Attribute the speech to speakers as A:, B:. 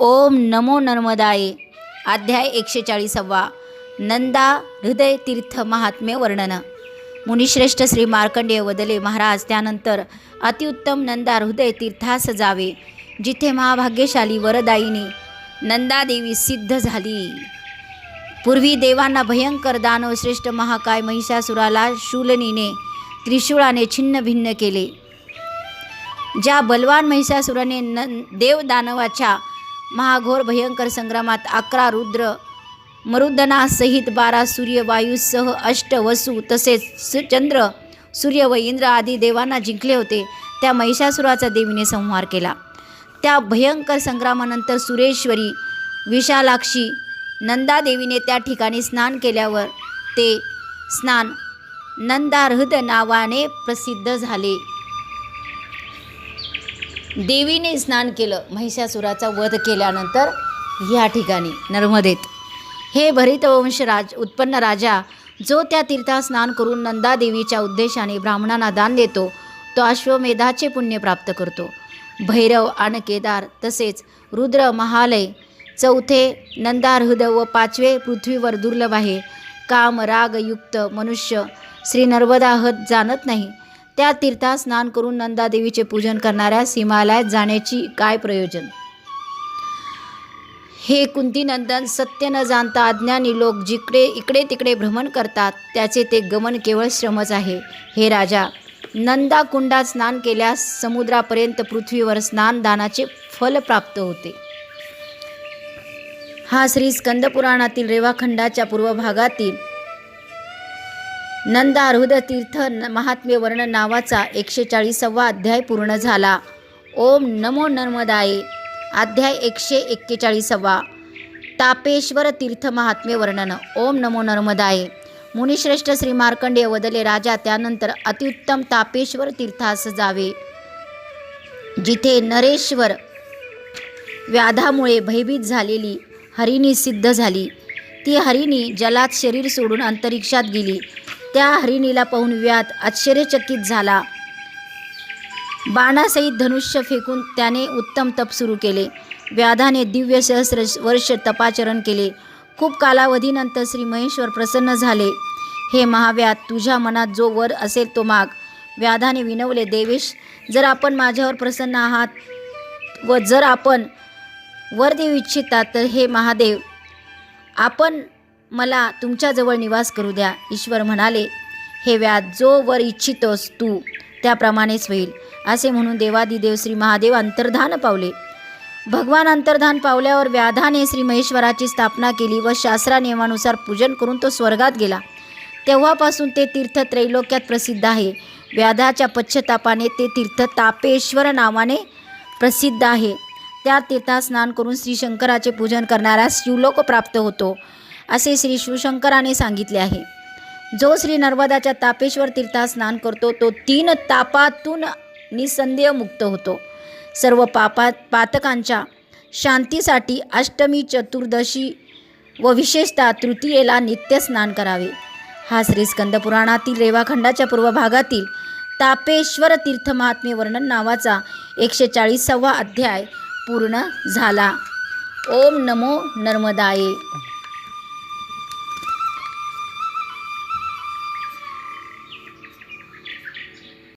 A: ओम नमो नर्मदाय. अध्याय एकशे चाळीसावा नंदा हृदय तीर्थ महात्म्य वर्णन. मुनिश्रेष्ठ श्री मार्कंडेय वदले महाराज त्यानंतर अतिउत्तम नंदा हृदय तीर्थास जावे जिथे महाभाग्यशाली वरदायिनी नंदादेवी सिद्ध झाली. पूर्वी देवांना भयंकर दानव श्रेष्ठ महाकाय महिषासुराला शूलनीने त्रिशूळाने छिन्न भिन्न केले. ज्या बलवान महिषासुराने न देवदानवाच्या महाघोर भयंकर संग्रामात अकरा रुद्र मरुदनासहित बारा सूर्य वायूसह अष्ट वसू तसेच चंद्र सूर्य व इंद्र आदी देवांना जिंकले होते. त्या महिषासुराचा देवीने संहार केला. त्या भयंकर संग्रामानंतर सुरेश्वरी विशालाक्षी नंदादेवीने त्या ठिकाणी स्नान केल्यावर ते स्नान नंदारहृद नावाने प्रसिद्ध झाले. देवीने स्नान केलं महिषासुराचा वध केल्यानंतर ह्या ठिकाणी नर्मदेत. हे भरितवंश राज उत्पन्न राजा जो त्या तीर्थात स्नान करून नंदादेवीच्या उद्देशाने ब्राह्मणांना दान देतो तो अश्वमेधाचे पुण्य प्राप्त करतो. भैरव आणि केदार तसेच रुद्र महालय चौथे नंदारहृद व पाचवे पृथ्वीवर दुर्लभ आहे. काम रागयुक्त मनुष्य श्री नर्मदा हत जाणत नाही. त्या तीर्थात स्नान करून नंदादेवीचे पूजन करणाऱ्या हिमालयात जाण्याची काय प्रयोजन? हे कुंतीनंदन सत्य न जाणता अज्ञानी लोक जिकडे इकडे तिकडे भ्रमण करतात त्याचे ते गमन केवळ श्रमच आहे. हे राजा नंदा कुंडात स्नान केल्यास समुद्रापर्यंत पृथ्वीवर स्नान दानाचे फल प्राप्त होते. हा श्री स्कंदपुराणातील रेवाखंडाच्या पूर्व भागातील तीर्थ न- महात्म्य वर्णन नावाचा एकशे चाळीसावा अध्याय पूर्ण झाला. ओम नमो नर्मदाये. अध्याय एकशे एक्केचाळीसावा. तापेश्वर तीर्थ महात्म्य वर्णन. ओम नमो नर्मदाये. मुनिश्रेष्ठ श्री मार्कंडेय वदले राजा त्यानंतर अतिउत्तम तापेश्वर तीर्थास जावे. जिथे नरेश्वर व्याधामुळे भयभीत झालेली हरिणी सिद्ध झाली. ती हरिणी जलात शरीर सोडून अंतरिक्षात गेली. त्या हरिणीला पाहून व्याध आश्चर्यचकित झाला. बाणासहित धनुष्य फेकून त्याने उत्तम तप सुरू केले. व्याधाने दिव्य सहस्र वर्ष तपाचरण केले. खूप कालावधीनंतर श्री महेश्वर प्रसन्न झाले. हे महाव्याध तुझ्या मनात जो वर असेल तो माग. व्याधाने विनवले देवेश जर आपण माझ्यावर प्रसन्न आहात व जर आपण वर देऊ इच्छिता तर हे महादेव आपण मला तुमच्याजवळ निवास करू द्या. ईश्वर म्हणाले हे व्याध जो वर इच्छितोस तू त्याप्रमाणेच होईल. असे म्हणून देवादिदेव श्री महादेव अंतर्धान पावले. भगवान अंतर्धान पावल्यावर व्याधाने श्री महेश्वराची स्थापना केली व शास्त्रा नियमानुसार पूजन करून तो स्वर्गात गेला. तेव्हापासून ते तीर्थ त्रैलोक्यात प्रसिद्ध आहे. व्याधाच्या पश्चतापाने ते तीर्थ तापेश्वर नावाने प्रसिद्ध आहे. त्या तीर्थात स्नान करून श्री शंकराचे पूजन करणारा शिवलोक प्राप्त होतो. असे श्री शिवशंकराने सांगितले आहे. जो श्री नर्मदाच्या तापेश्वर तीर्थात स्नान करतो तो तीन तापातून निसंदेह मुक्त होतो. सर्व पापात पातकांच्या शांतीसाठी अष्टमी चतुर्दशी व विशेषतः तृतीयेला नित्य स्नान करावे. हा श्री स्कंदपुराणातील रेवाखंडाच्या पूर्व भागातील तापेश्वर तीर्थ महात्मे वर्णन नावाचा एकशे चाळीसावा अध्याय पूर्ण झाला. ओम नमो नर्मदाये.